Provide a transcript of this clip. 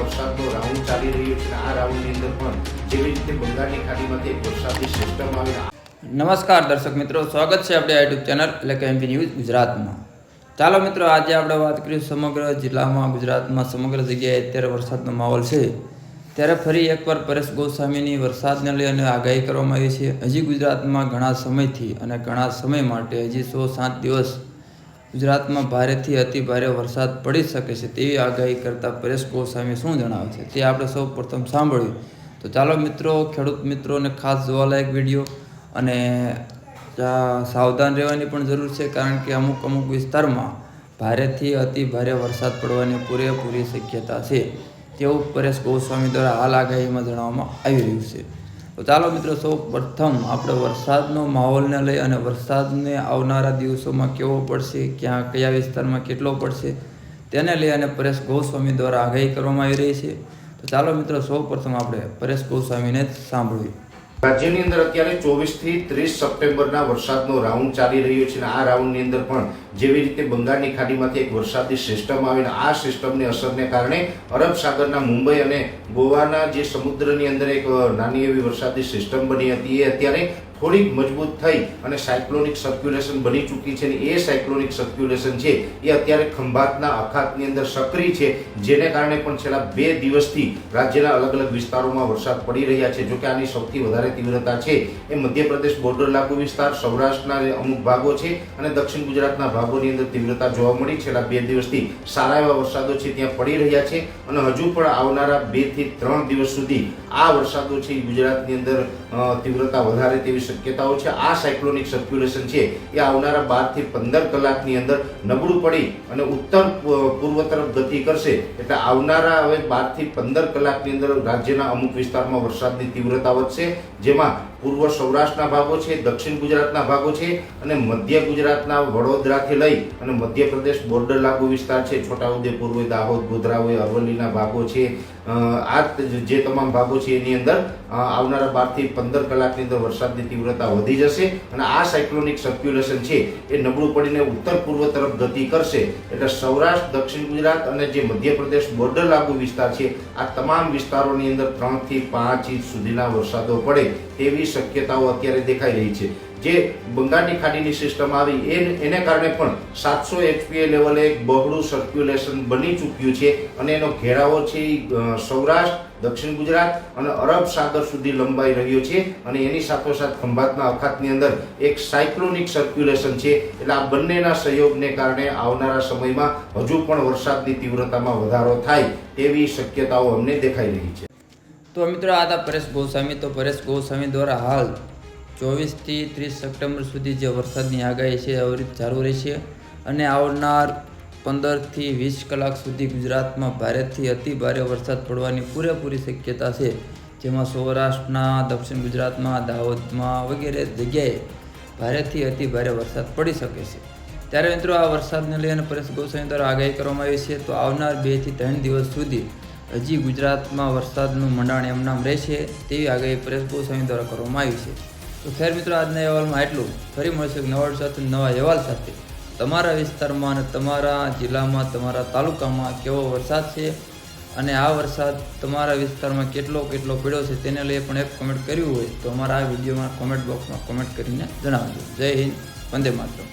વરસાદનો રાઉન્ડ ચાલી રહ્યો છે. આ રાઉન્ડની અંદર પણ જેવી રીતે બંગાળની ખાડીમાંથી વરસાદની સિસ્ટમ આવીને નમસ્કાર દર્શક મિત્રો, સ્વાગત છે આપણે યુટ્યુબ ચેનલ એટલે કે એમપી ન્યૂઝ ગુજરાતમાં. ચાલો મિત્રો, આજે આપણે વાત કરીએ સમગ્ર જિલ્લામાં, ગુજરાતમાં સમગ્ર જગ્યાએ અત્યારે વરસાદનો માહોલ છે. ત્યારે ફરી એકવાર પરેશ ગોસ્વામીની વરસાદને લઈ અને આગાહી કરવામાં આવી છે. હજી ગુજરાતમાં ઘણા સમયથી અને ઘણા સમય માટે હજી સો સાત દિવસ ગુજરાતમાં ભારેથી અતિ ભારે વરસાદ પડી શકે છે તેવી આગાહી કરતા પરેશ ગોસ્વામી શું જણાવે છે? તે આપણે સૌ પ્રથમ સાંભળ્યું. તો ચાલો મિત્રો, ખેડૂત મિત્રોને ખાસ જોવાલાયક વીડિયો અને સાવધાન રહેવાની પણ જરૂર છે કારણ કે અમુક અમુક વિસ્તારમાં ભારેથી અતિ ભારે વરસાદ પડવાની પૂરેપૂરી શક્યતા છે. તેવું પરેશ ગોસ્વામી દ્વારા હાલ આગાહીમાં જણાવવામાં આવી રહ્યું છે. તો ચાલો મિત્રો સૌ પ્રથમ આપણે વરસાદનો માહોલને લઈ અને વરસાદને આવનારા દિવસોમાં કેવો પડશે, ક્યાં, કયા વિસ્તારમાં કેટલો પડશે, તેને લઈ અને પરેશ ગોસ્વામી દ્વારા આગાહી કરવામાં આવી રહી છે. તો ચાલો મિત્રો સૌ પ્રથમ આપણે પરેશ ગોસ્વામીને સાંભળીએ. રાજ્યની અંદર અત્યારે ચોવીસથી ત્રીસ સપ્ટેમ્બરના વરસાદનો રાઉન્ડ ચાલી રહ્યો છે આ રાઉન્ડની અંદર પણ જેવી રીતે બંગાળની ખાડીમાંથી એક વરસાદની સિસ્ટમ આવીને આ સિસ્ટમની અસરને કારણે અરબ સાગરના મુંબઈ અને ગોવાના જે સમુદ્રની અંદર એક નાની એવી વરસાદની સિસ્ટમ બની હતી, એ અત્યારે થોડીક મજબૂત થઈ અને સાયક્લોનિક સર્ક્યુલેશન બની ચૂકી છે અને એ સાયક્લોનિક સર્ક્યુલેશન છે એ અત્યારે ખંભાતના અખાતની અંદર સક્રિય છે, જેને કારણે પણ છેલ્લા બે દિવસથી રાજ્યના અલગ અલગ વિસ્તારોમાં વરસાદ પડી રહ્યા છે. જોકે આની સૌથી વધારે તીવ્રતા છે એ મધ્યપ્રદેશ બોર્ડર લાગુ વિસ્તાર, સૌરાષ્ટ્રના અમુક ભાગો છે અને દક્ષિણ ગુજરાતના ભાગોની અંદર તીવ્રતા જોવા મળી. છેલ્લા બે દિવસથી સારા એવા વરસાદો છે ત્યાં પડી રહ્યા છે અને હજુ પણ આવનારા બેથી ત્રણ દિવસ સુધી આ વરસાદો છે ગુજરાતની અંદર તીવ્રતા વધારે તેવી શક્યતાઓ છે, આ સાયક્લોનિક સર્ક્યુલેશન છે, એ આવનારા બારથી પંદર કલાકની અંદર નબળું પડી અને ઉત્તર પૂર્વ તરફ ગતિ કરશે. એટલે આવનારા હવે બારથી પંદર કલાકની અંદર રાજ્યના અમુક વિસ્તારમાં વરસાદની તીવ્રતા વધશે, જેમાં પૂર્વ સૌરાષ્ટ્રના ભાગો છે, દક્ષિણ ગુજરાતના ભાગો છે અને મધ્ય ગુજરાતના વડોદરાથી લઈ અને મધ્યપ્રદેશ બોર્ડર લાગુ વિસ્તાર છે. છોટાઉદેપુર હોય, દાહોદ, ગોધરા હોય, અરવલ્લીના ભાગો છે. આ જે તમામ ભાગો છે એની અંદર આવનારા બારથી પંદર કલાકની અંદર વરસાદની તીવ્રતા વધી જશે અને આ સાયક્લોનિક સર્ક્યુલેશન છે એ નબળું પડીને ઉત્તર પૂર્વ તરફ ગતિ કરશે. એટલે સૌરાષ્ટ્ર, દક્ષિણ ગુજરાત અને જે મધ્યપ્રદેશ બોર્ડર લાગુ વિસ્તાર છે, આ તમામ વિસ્તારોની અંદર ત્રણથી પાંચ ઇંચ સુધીના વરસાદો પડે. તેવી શક્યતાઓ અત્યારે દેખાઈ રહી છે. જે બંગાળની ખાડીની સિસ્ટમ આવી, એ એને કારણે પણ સાતસો એચપીએ લેવલે એક બહોળું સર્ક્યુલેશન બની ચૂક્યું છે અને એનો ઘેરાવો છે સૌરાષ્ટ્ર, દક્ષિણ ગુજરાત અને અરબ સાગર સુધી લંબાઈ રહ્યો છે અને એની સાથોસાથ ખંભાતના અખાતની અંદર એક સાયક્લોનિક સર્ક્યુલેશન છે. એટલે આ બંનેના સહયોગને કારણે આવનારા સમયમાં હજુ પણ વરસાદની તીવ્રતામાં વધારો થાય તેવી શક્યતાઓ અમને દેખાઈ રહી છે. તો મિત્રો આ હતા પરેશ ગોસ્વામી. તો પરેશ ગોસ્વામી દ્વારા હાલ ચોવીસથી ત્રીસ સપ્ટેમ્બર સુધી જે વરસાદની આગાહી છે, અવરિત ચાલુ રહેશે અને આવનાર પંદરથી વીસ કલાક સુધી ગુજરાતમાં ભારેથી અતિ ભારે વરસાદ પડવાની પૂરેપૂરી શક્યતા છે, જેમાં સૌરાષ્ટ્રના, દક્ષિણ ગુજરાતમાં, દાહોદમાં વગેરે જગ્યાએ ભારેથી અતિ ભારે વરસાદ પડી શકે છે. ત્યારે મિત્રો આ વરસાદને લઈને પરેશ ગોસ્વામી દ્વારા આગાહી કરવામાં આવી છે, તો આવનાર બેથી ત્રણ દિવસ સુધી હજી ગુજરાતમાં વરસાદનું મંડાણ એમનામ રહેશે તેવી આગાહી પરેશ ગોસ્વામી દ્વારા કરવામાં આવી છે. તો ખેર મિત્રો, આજના અહેવાલમાં એટલું ફરી મળશે નવા સાથે, નવા અહેવાલ સાથે. તમારા વિસ્તારમાં અને તમારા જિલ્લામાં, તમારા તાલુકામાં કેવો વરસાદ છે અને આ વરસાદ તમારા વિસ્તારમાં કેટલો કેટલો પડ્યો છે તેને લઈ પણ એક કોમેન્ટ કર્યું હોય તો અમારા આ વિડીયોમાં કોમેન્ટ બોક્સમાં કોમેન્ટ કરીને જણાવજો. જય હિન્દ, વંદે માતરમ.